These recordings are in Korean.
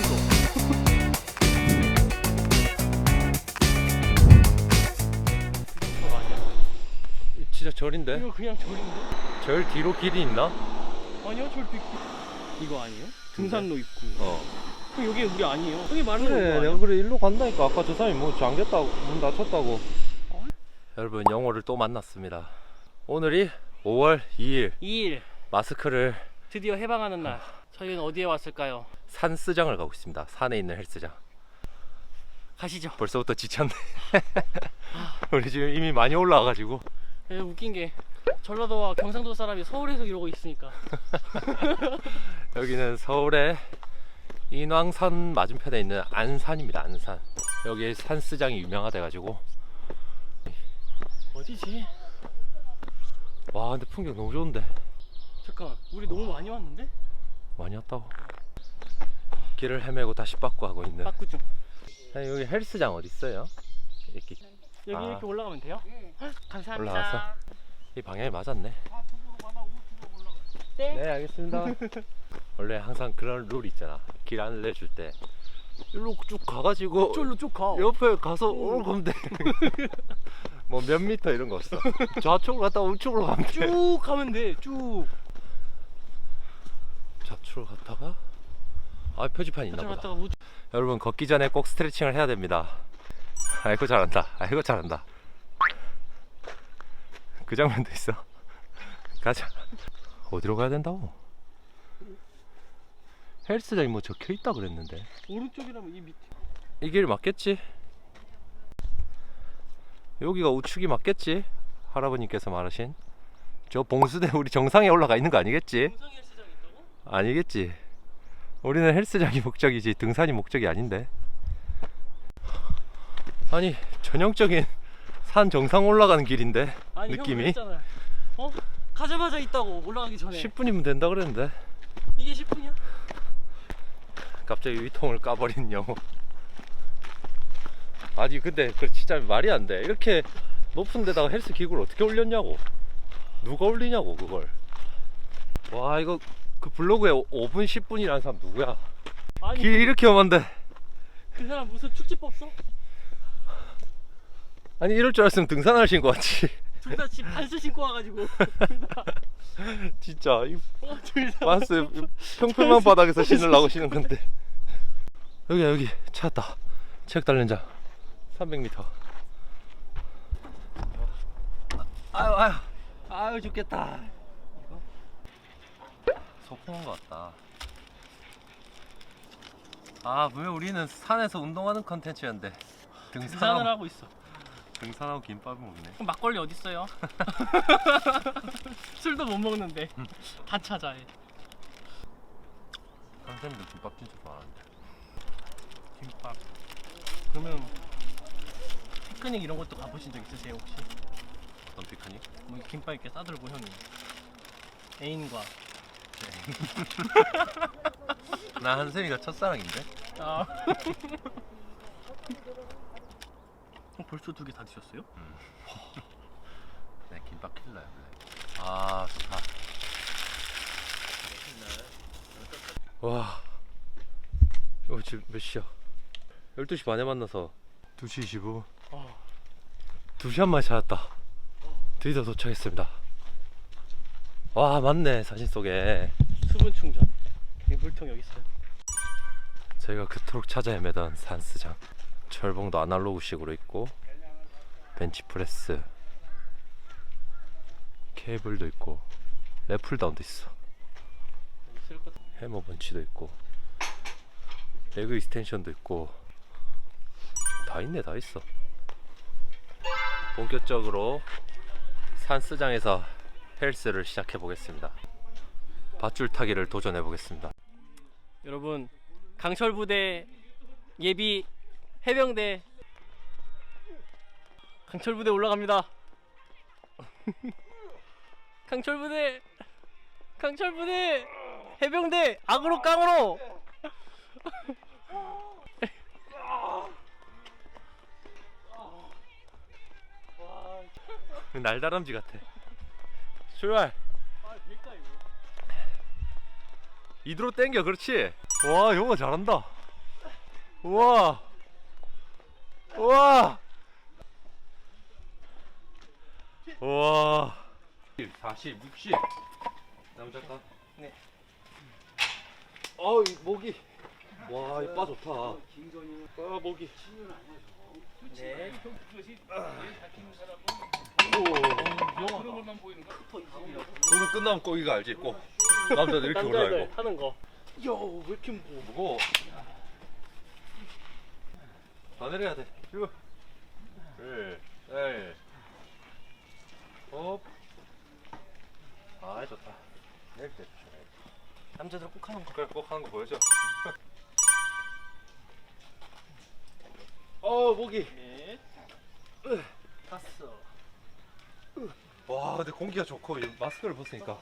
정도. 진짜 절인데? 이거 그냥 절인데? 절 뒤로 길이 있나? 아니요, 절도 있고. 이거 아니에요? 등산로 있고. 어. 그럼 여기 우리 아니에요? 여기 말하는 그래 거 내가 아니야? 그래 일로 간다니까 아까 저 사람이 뭐 잠겼다고 문 닫혔다고 어? 여러분 영호를 또 만났습니다 오늘이 5월 2일 2일 마스크를 드디어 해방하는 날. 저희는 어디에 왔을까요? 산스장을 가고 있습니다 산에 있는 헬스장 가시죠. 벌써부터 지쳤네 우리 지금 이미 많이 올라와가지고 예, 웃긴 게 전라도와 경상도 사람이 서울에서 이러고 있으니까. 여기는 서울의 인왕산 맞은편에 있는 안산입니다 안산 여기 산스장이 유명하대가지고 어디지? 와 근데 풍경 너무 좋은데 잠깐, 우리 너무 많이 왔는데? 많이 왔다고 길을 헤매고 다시 빠꾸 하고 있는 빠꾸 좀. 아니, 여기 헬스장 어디 있어요? 이렇게 여기 아. 이렇게 올라가면 돼요? 헉, 감사합니다. 올라와서? 이 방향이 맞았네. 네. 네 알겠습니다. 원래 항상 그런 룰 있잖아. 길 안내줄 때 일로 쭉 가가지고 저기로 쭉 가. 옆에 가서 오르 가면 돼. 뭐몇 미터 이런 거 없어. 좌측으로 갔다가 우측으로 가면 돼. 쭉 가면 돼. 쭉. 좌측으로 갔다가 아 표지판 있나 보다. 갔다가 우측. 여러분 걷기 전에 꼭 스트레칭을 해야 됩니다. 아이고 잘한다. 아이고 잘한다. 그 장면도 있어. 가자. 어디로 가야 된다고? 헬스장이 뭐 적혀 있다 그랬는데 오른쪽이라면 이 밑에. 이 길 맞겠지? 여기가 우측이 맞겠지? 할아버님께서 말하신 저 봉수대 우리 정상에 올라가 있는 거 아니겠지? 있다고? 아니겠지. 우리는 헬스장이 목적이지 등산이 목적이 아닌데. 아니 전형적인 산 정상 올라가는 길인데 아니 느낌이? 어? 가자마자 있다고 올라가기 전에. 10분이면 된다 그랬는데 이게 10분이야? 갑자기 위통을 까버린 영호. 아니 근데 그 진짜 말이 안 돼. 이렇게 높은 데다가 헬스 기구를 어떻게 올렸냐고. 누가 올리냐고 그걸. 와 이거 그 블로그에 5분 10분이라는 사람 누구야? 아니 길 이렇게 험한데. 그 사람 무슨 축지법 써? 아니 이럴 줄 알았으면 등산하신 것 같지. 둘 다 지금 반스 신고 와가지고. 진짜 이 어, 둘다. 반스 평평한 바닥에서 신으려고 신은 건데 여기야 여기 찾았다 체육 단련장 300m 아유 아유 아유 죽겠다 소풍 것 같다 아 분명 우리는 산에서 운동하는 컨텐츠였는데 등산을 등산하고, 하고 있어. 등산하고 김밥 먹네 그럼 막걸리 어디 있어요? 술도 못 먹는데 다 찾아. 얘. 선생님들 김밥 진짜 좋아하는데 김밥. 그러면 피크닉 이런 것도 가보신 적 있으세요 혹시? 어떤 피크닉? 뭐 김밥 이렇게 싸들고 형이 애인과. 나 한샘이가 첫사랑인데 아. 어, 벌써 두 개 다 드셨어요? 네, 김밥 킬러야 원래. 아 좋다. 와, 이거 지금 몇 시야? 12시 반에 만나서 2시 25분. 어. 2시 한 마리 찾았다. 드디어 도착했습니다. 와, 맞네 사진 속에. 수분 충전. 이 물통 여기 있어요. 저희가 그토록 찾아 헤매던 산스장. 철봉도 아날로그식으로 있고 벤치프레스 케이블도 있고 래플다운도 있어. 있을 것. 해머 번치도 있고 레그 익스텐션도 있고 다 있네 다 있어 본격적으로 산스장에서 헬스를 시작해 보겠습니다. 밧줄 타기를 도전해 보겠습니다. 여러분 강철 부대 예비 해병대 강철 부대 올라갑니다. 강철 부대 강철 부대 해병대 악으로 깡으로. 날다람쥐 같아 출발. 이대로 땡겨 그렇지? 와 영어 잘한다. 우와. 우와. 우와. 40, 60 남자 가? 네. 어이 목이 와 이빠 좋다. 아 목이 네. 오 오늘 끝나면 꼬기가 알지 꼭 남자들 이렇게 올라가고 남자들 하는 거. 야왜 이렇게 무거워? 무거워 다 내려야 돼 쭉. 네. 네. 업. 아 좋다 내릴 때 조심해 남자들 꼭 하는 거. 그래 꼭 하는 거 보여줘 어 목이 네. 다섯. 와 근데 공기가 좋고 이 마스크를 벗으니까.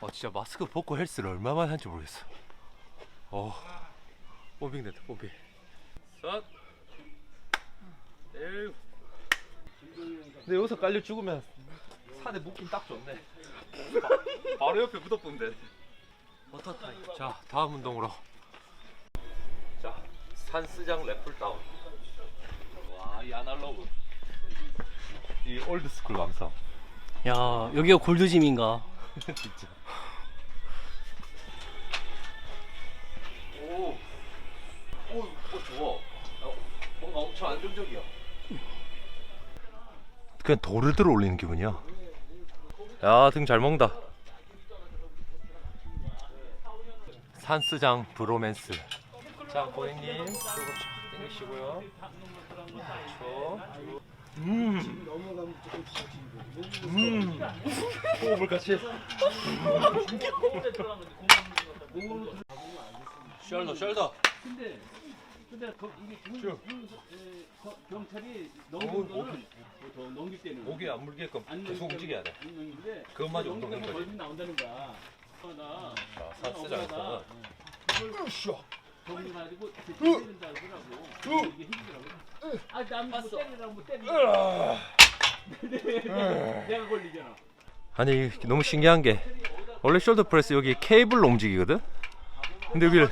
어 진짜 마스크 벗고 헬스를 얼마만 한지 모르겠어. 어. 뽀빙 됐다 뽀빙 섯. 일. 근데 여기서 깔려 죽으면 산에 묻긴 딱 좋네. 바- 바로 옆에 묻어본데. 워터 타임. 자 다음 운동으로. 자 산스장 래플다운 와 이 아날로그 이 올드스쿨 감성 야 여기가 골드짐인가? 진짜. 오, 오, 오 좋아. 어, 뭔가 엄청 안정적이야. 그냥 돌을 들어 올리는 기분이야. 야, 등 잘 먹는다. 산스장 브로맨스. 자, 고객님, 이거 땡기시고요. 그렇죠. 음. 음. 호흡을 같이. 셜더 셜더 근데 근데 거, 이게 경, 쭉. 거- 경찰이 어, 넘긴 거는 목이- 더 넘길 때는 목이 안 물게끔 안 계속 넘기면- 움직여야 돼. 안 넘기는데 그것마저 넘기면 운동인 거지. 나온다는 거야. 나 자, 산스장에서는 경찰 가지고 때린다 그러더라고. 이게 힘들더라고. 아난뭐 때리라고 뭐 때리라. 내가 걸리잖아. 아니 너무 신기한 게 원래 숄더 프레스 여기 케이블로 움직이거든. 근데 여기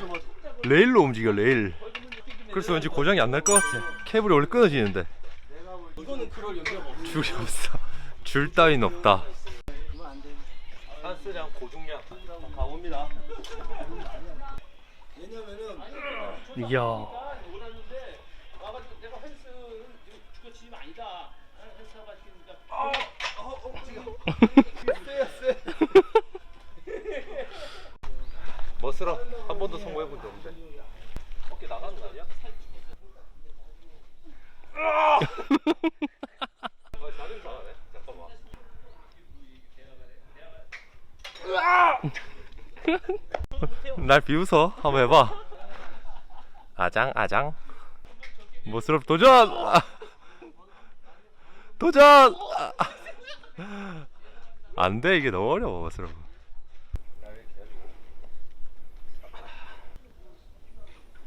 레일로 움직여 레일. 그래서 왠지 고장이 안 날 것 같아. 케이블이 원래 끊어지는데 이거는 그럴. 줄이 없어. 줄 따윈 없다. 산스장 고중량 가봅니다. 이야. 원하는데 와가지고 내가 헬스는 주거 지금 아니다. 헬스 하고 있으니까 머슬업 한 번도 성공해 본 적 없는데 어깨 나가는 거 아니야? 으아! 어, 자존심 상하네. 잠깐만. 날 비웃어. 한번 해봐. 아장 아장. 머슬업 도전. 아. 도전. 안돼 이게 너무 어려워 머슬업.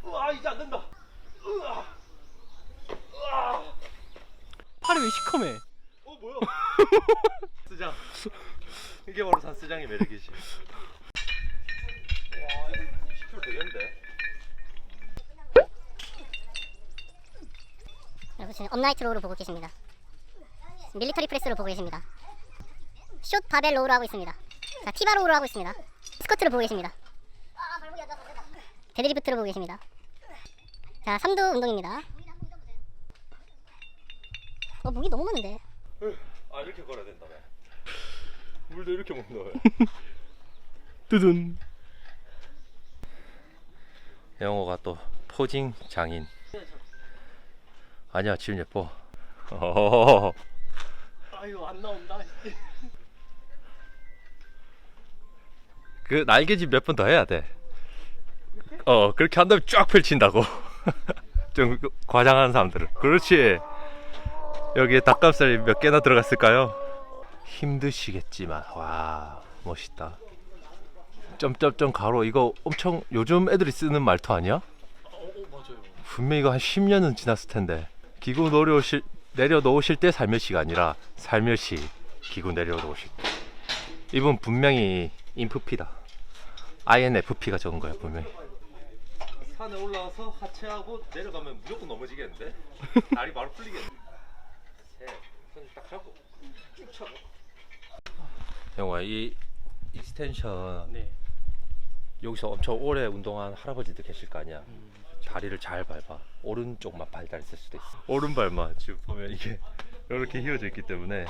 으아 이제 안 된다. 팔이 왜 시커매? 어 뭐야? 스장. 이게 바로 산스장의 매력이지. 와 이거 10kg 되겠는데? 여러분 지금 업라이트 로우를 보고 계십니다. 밀리터리 프레스로 보고 계십니다. 숏 바벨 로우를 하고 있습니다. 자, 티바 로우를 하고 있습니다. 스쿼트를 보고 계십니다. 데드리프트를 보고 계십니다. 자, 삼두 운동입니다. 어, 무기 너무 많은데. 아 이렇게 걸어야 된다며. 물도 이렇게 먹는다며. 두둔. 영호가 또 포징 장인. 아니야 지금 예뻐. 어. 아유 안 나온다. 그 날개짓 몇 번 더 해야 돼. 어 그렇게 한 다음에 쫙 펼친다고. 좀 과장하는 사람들은. 그렇지. 여기에 닭가슴살이 몇 개나 들어갔을까요? 힘드시겠지만 와 멋있다. 점점점 가로 이거 엄청 요즘 애들이 쓰는 말투 아니야? 어, 어 맞아요. 분명히 이거 한 10년은 지났을 텐데 기구 내려오실 내려놓으실 때 살며시가 아니라 살며시 기구 내려놓으실 때 이분 분명히 인프피다 INFP가 적은 거야 분명히 산에 올라와서 하체하고 내려가면 무조건 넘어지겠는데? 다리 바로 풀리겠네. 셋, 손딱 잡고 쭉 차고. 영화 이 익스텐션 네. 여기서 엄청 오래 운동한 할아버지들 계실 거 아니야. 음, 다리를 잘 밟아. 오른쪽만 발달 있을 수도 있어. 오른발만 지금 보면 이게 이렇게 휘어져 있기 때문에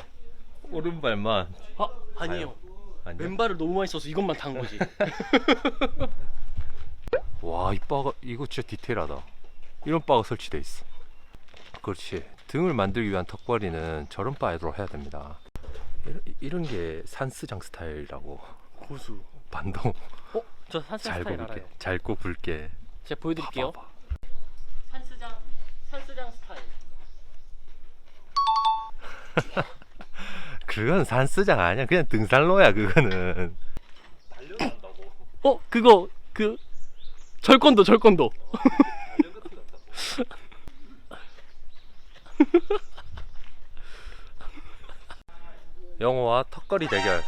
오른발만 아 아니에요. 아니. 왼발을 너무 많이 써서 이것만 단 거지. 와, 이 바가 이거 진짜 디테일하다. 이런 바가 설치돼 있어. 그렇지. 등을 만들기 위한 턱걸이는 저런 바로 해야 됩니다. 이런, 이런 게 산스장 스타일이라고. 고수. 반동 어? 저 산스 잘고 스타일 알아요. 잘고 굵게. 제가 보여드릴게요. 봐봐. 산스장 산스장 스타일. 그건 산스장 아니야. 그냥 등산로야 그거는. 달려간다고. 어 그거 그 절권도 절권도. 영어와 턱걸이 대결.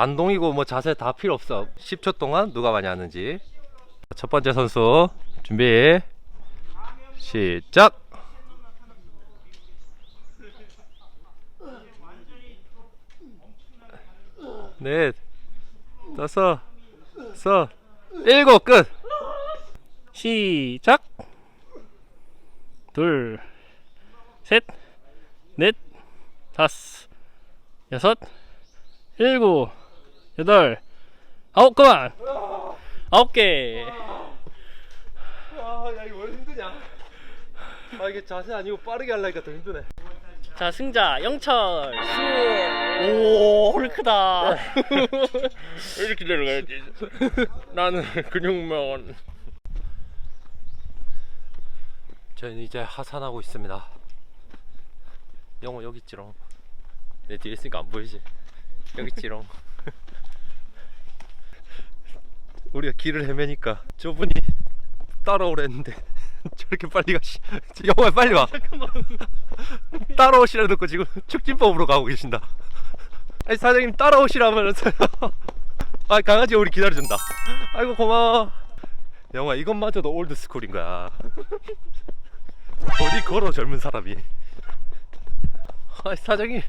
반동이고 뭐 자세 다 필요 없어. 10초 동안 누가 많이 하는지. 첫 번째 선수 준비. 시작. 넷, 다섯, 여섯, 일곱 끝. 시작. 둘, 셋, 넷, 다섯, 여섯, 일곱, 여덟, 아홉 그만. 아홉 개. 아, 야 이거 왜 힘드냐? 아 이게 자세 아니고 빠르게 하려니까 더 힘드네. 자 승자 영철. 오 헐크다. 이렇게 내려가야지. 나는 근육만. 저는 이제 하산하고 있습니다. 영호 여기 있지롱. 내 뒤에 있으니까 안 보이지? 여기 있지롱. 우리가 길을 헤매니까 저분이 따라오랬는데 저렇게 빨리 가. 영호야 빨리 와. 따라오시라 듣고 지금 축진법으로 가고 계신다. 아니 사장님 따라오시라면서요. 아 강아지 우리 기다려준다. 아이고 고마워. 영화 이것마저도 올드 스쿨인 거야. 어디 걸어 젊은 사람이. 아 사장님.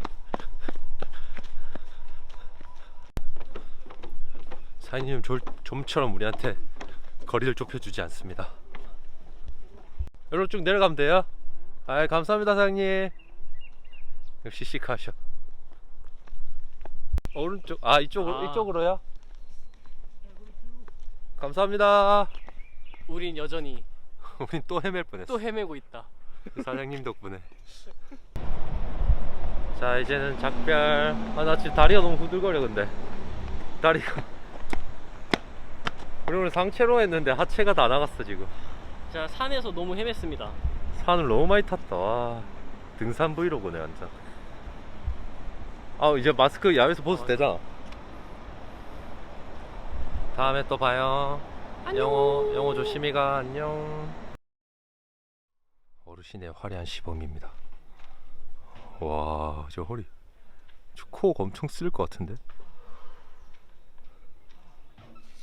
사장님 좀, 좀처럼 우리한테 거리를 좁혀주지 않습니다. 여러분 쭉 내려가면 돼요. 아 감사합니다 사장님. 역시 시크하셔. 오른쪽 아 이쪽으로 아. 이쪽으로요. 감사합니다. 우린 여전히 우린 또 헤맬 뻔했어. 또 헤매고 있다. 사장님 덕분에. 자 이제는 작별. 아 나 지금 다리가 너무 후들거려 근데. 다리가. 그리고 상체로 했는데 하체가 다 나갔어 지금. 자 산에서 너무 헤맸습니다. 산을 너무 많이 탔다. 와. 등산 브이로그네 완전. 아 이제 마스크 야외에서 벗어도 되잖아. 다음에 또 봐요. 영호 영호 조심히 가 안녕. 어르신의 화려한 시범입니다. 와 저 허리 저 코가 엄청 쓸 것 같은데.